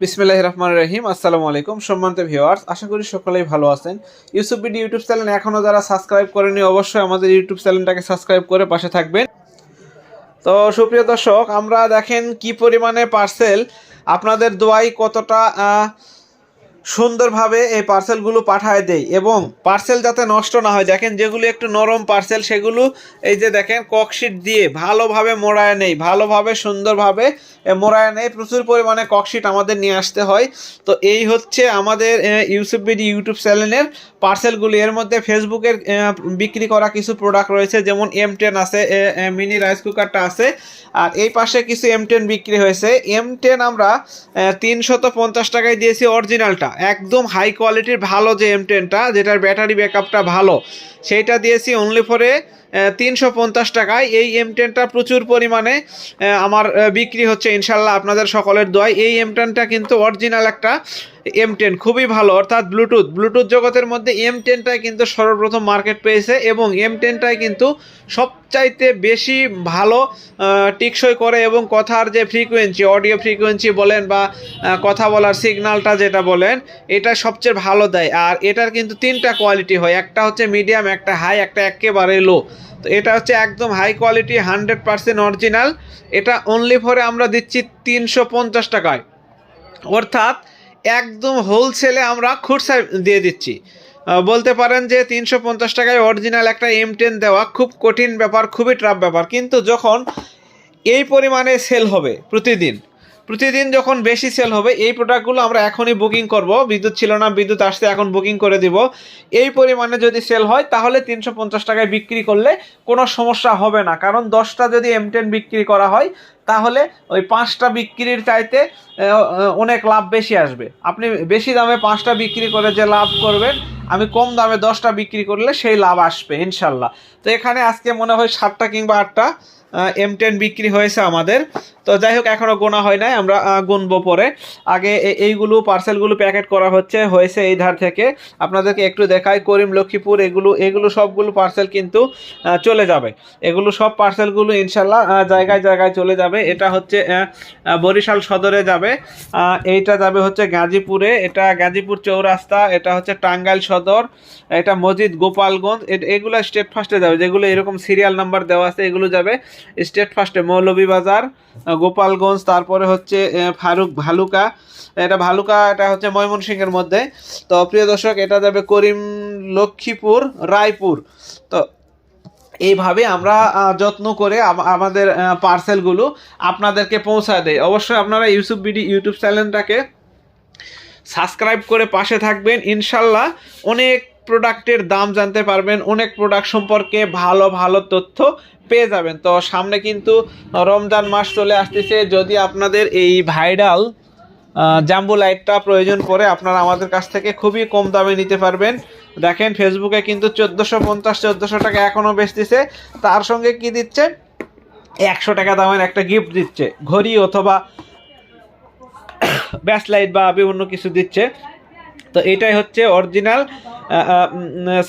বিসমিল্লাহ রহমান রহিম, আসসালামু আলাইকুম সম্মানিত ভিউয়ার্স, আশা করি সকলেই ভালো আছেন। ইউসুফ বিডি ইউটিউব চ্যানেল এখনও যারা সাবস্ক্রাইব করেনি অবশ্যই আমাদের ইউটিউব চ্যানেলটাকে সাবস্ক্রাইব করে পাশে থাকবেন। তো সুপ্রিয় দর্শক, আমরা দেখেন কি পরিমাণে পার্সেল আপনাদের দোয়াই কতটা সুন্দরভাবে এই পার্সেলগুলো পাঠায় দেই এবং পার্সেল যাতে নষ্ট না হয়। দেখেন যেগুলো একটু নরম পার্সেল সেগুলো এই যে দেখেন ককশিট দিয়ে ভালোভাবে মোড়ায় নেই, ভালোভাবে সুন্দরভাবে মোড়ায় নেই। প্রচুর পরিমাণে ককশিট আমাদের নিয়ে আসতে হয়। তো এই হচ্ছে আমাদের ইউসুফ বিডি ইউটিউব চ্যানেলের পার্সেলগুলি এর মধ্যে ফেসবুকের বিক্রি করা কিছু প্রোডাক্ট রয়েছে, যেমন এম টেন আছে মিনি রাইস কুকারটা আছে। আর এই পাশে কিছু এম টেন বিক্রি হয়েছে। এম টেন আমরা তিনশত পঞ্চাশ টাকায় দিয়েছি অরিজিনালটা একদম হাই কোয়ালিটির ভালো যে এম টেনটা যেটার ব্যাটারি ব্যাকআপটা ভালো, সেইটা দিয়েছি অনলি ফরে তিনশো পঞ্চাশ টাকায়। এই এম টেনটা প্রচুর পরিমাণে আমার বিক্রি হচ্ছে। ইনশাল্লাহ আপনাদের সকলের দোয়ায়। এই এম টেনটা কিন্তু অরিজিনাল একটা এম টেন খুবই ভালো, অর্থাৎ ব্লুটুথ ব্লুটুথ জগতের মধ্যে এম টেনটাই কিন্তু সর্বপ্রথম মার্কেট পেয়েছে এবং এম টেনটাই কিন্তু সবচাইতে বেশি ভালো টিকসই করে এবং কথার যে ফ্রিকোয়েন্সি অডিও ফ্রিকোয়েন্সি বলেন বা কথা বলার সিগন্যালটা যেটা বলেন, এটা সবচেয়ে ভালো দেয়। আর এটার কিন্তু তিনটা কোয়ালিটি হয়। একটা হচ্ছে মিডিয়াম একটা হাই একটা একেবারে লো তো এটা হচ্ছে একদম high quality hundred percent original এটা অনলি ফরে আমরা দিচ্ছি তিনশো পঞ্চাশ টাকায়। অর্থাৎ একদম হোলসেলে আমরা খুচরা দিয়ে দিচ্ছি। বলতে পারেন যে তিনশো পঞ্চাশ টাকায় অরিজিনাল একটা এম টেন দেওয়া খুব কঠিন ব্যাপার, খুবই ট্রাফ ব্যাপার। কিন্তু যখন এই পরিমাণে সেল হবে প্রতিদিন প্রতিদিন যখন বেশি সেল হবে, এই প্রোডাক্টগুলো আমরা এখনই বুকিং করব। বিদ্যুৎ ছিল না, বিদ্যুৎ আসতে এখন বুকিং করে দিব। এই পরিমাণে যদি সেল হয়, তাহলে তিনশো পঞ্চাশ টাকায় বিক্রি করলে কোনো সমস্যা হবে না। কারণ দশটা যদি এম টেন বিক্রি করা হয় তাহলে ওই পাঁচটা বিক্রির চাইতে অনেক লাভ বেশি আসবে। আপনি বেশি দামে পাঁচটা বিক্রি করে যে লাভ করবেন, আমি কম দামে দশটা বিক্রি করলে সেই লাভ আসবে, ইনশাল্লাহ। তো এখানে আজকে মনে হয় সাতটা কিংবা আটটা এম টেন বিক্রি হয়েছে আমাদের। তো যাই হোক এখনও গোনা হয় নাই, আমরা গুনবো পরে। আগে এইগুলো পার্সেলগুলো প্যাকেট করা হচ্ছে, হয়েছে এই ধার থেকে। আপনাদেরকে একটু দেখাই, করিম, লক্ষ্মীপুর, এগুলো এগুলো সবগুলো পার্সেল কিন্তু চলে যাবে। এগুলো সব পার্সেলগুলো ইনশাল্লাহ জায়গায় জায়গায় চলে যাবে। এটা হচ্ছে বরিশাল সদরে যাবে। এইটা যাবে হচ্ছে গাজীপুরে, এটা গাজীপুর চৌরাস্তা, এটা হচ্ছে টাঙ্গাইল সদর, এটা মসজিদ গোপালগঞ্জ এগুলো স্টেট ফার্স্টে যাবে। যেগুলো এরকম সিরিয়াল নাম্বার দেওয়া আছে, এগুলো যাবে স্টেট ফার্স্টে মৌলভীবাজার গোপালগঞ্জ, তারপরে হচ্ছে ফারুক ভালুকা। এটা ভালুকা, এটা হচ্ছে ময়মনসিংহের মধ্যে। তো প্রিয় দর্শক, এটা যাবে করিম লক্ষ্মীপুর, রায়পুর। তো এইভাবে আমরা যত্ন করে আমাদের পার্সেলগুলো আপনাদেরকে পৌঁছায় দেয় অবশ্যই আপনারা ইউসুফ বিডি ইউটিউব চ্যানেলটাকে সাবস্ক্রাইব করে পাশে থাকবেন। ইনশাল্লাহ অনেক প্রোডাক্টের দাম জানতে পারবেন, অনেক প্রোডাক্ট সম্পর্কে ভালো ভালো তথ্য পেয়ে যাবেন। তো সামনে কিন্তু রমজান মাস চলে আসতেছে। যদি আপনাদের এই ভাইরাল জাম্বু লাইটটা প্রয়োজন পড়ে, আপনারা আমাদের কাছ থেকে খুবই কম দামে নিতে পারবেন। দেখেন ফেসবুকে কিন্তু চোদ্দোশো পঞ্চাশ, চোদ্দোশো টাকা এখনও বেচতেছে। তার সঙ্গে কি দিচ্ছে? একশো টাকা দামের একটা গিফট দিচ্ছে। ঘড়ি অথবা ব্যাসলাইট বা বিভিন্ন কিছু দিচ্ছে। তো এটাই হচ্ছে অরিজিনাল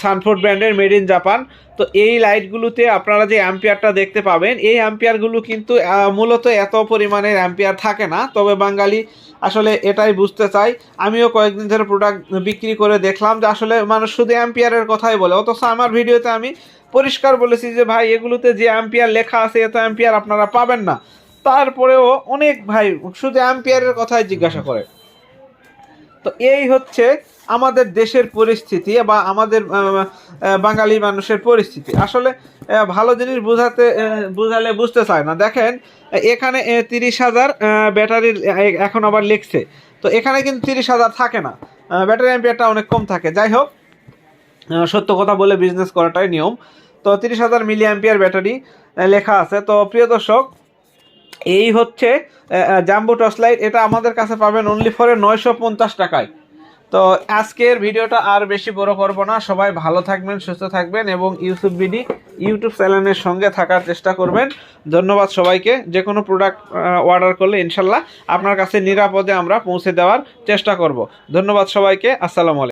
সানফোর্ড ব্র্যান্ডের মেড ইন জাপান তো এই লাইটগুলোতে আপনারা যে অ্যাম্পিয়ারটা দেখতে পাবেন, এই অ্যাম্পিয়ারগুলো কিন্তু মূলত এত পরিমাণের অ্যাম্পিয়ার থাকে না। তবে বাঙালি আসলে এটাই বুঝতে চাই আমিও কয়েকদিন ধরে প্রোডাক্ট বিক্রি করে দেখলাম যে আসলে মানুষ শুধু অ্যাম্পিয়ারের কথাই বলে। অথচ আমার ভিডিওতে আমি পরিষ্কার বলেছি যে, ভাই, এগুলোতে যে অ্যাম্পিয়ার লেখা আছে, এত অ্যাম্পিয়ার আপনারা পাবেন না। তারপরেও অনেক ভাই শুধু অ্যাম্পিয়ারের কথাই জিজ্ঞাসা করে। তো এই হচ্ছে আমাদের দেশের পরিস্থিতি বা আমাদের বাঙালি মানুষের পরিস্থিতি। আসলে ভালো জিনিস বোঝাতে বোঝালে বুঝতে চায় না। দেখেন, এখানে তিরিশ হাজার ব্যাটারির এখন আবার লিখছে। তো এখানে কিন্তু তিরিশ হাজার থাকে না। ব্যাটারি অ্যাম্পিয়ারটা অনেক কম থাকে। যাই হোক সত্য কথা বলে বিজনেস করাটাই নিয়ম। তো তিরিশ হাজার মিলি অ্যাম্পিয়ার ব্যাটারি লেখা আছে। তো প্রিয় দর্শক এই হচ্ছে জাম্বো টর্চ লাইট। এটা আমাদের কাছে পাবেন অনলি ফরে নয়শো পঞ্চাশ টাকায়। তো আজকের ভিডিওটা আর বেশি বড় করব না। সবাই ভালো থাকবেন, সুস্থ থাকবেন এবং ইউটিউব বিডি ইউটিউব চ্যানেলের সঙ্গে থাকার চেষ্টা করবেন। ধন্যবাদ সবাইকে। যে কোনো প্রোডাক্ট অর্ডার করলে ইনশাল্লাহ আপনার কাছে নিরাপদে আমরা পৌঁছে দেওয়ার চেষ্টা করব। ধন্যবাদ সবাইকে। আসসালামু আলাইকুম।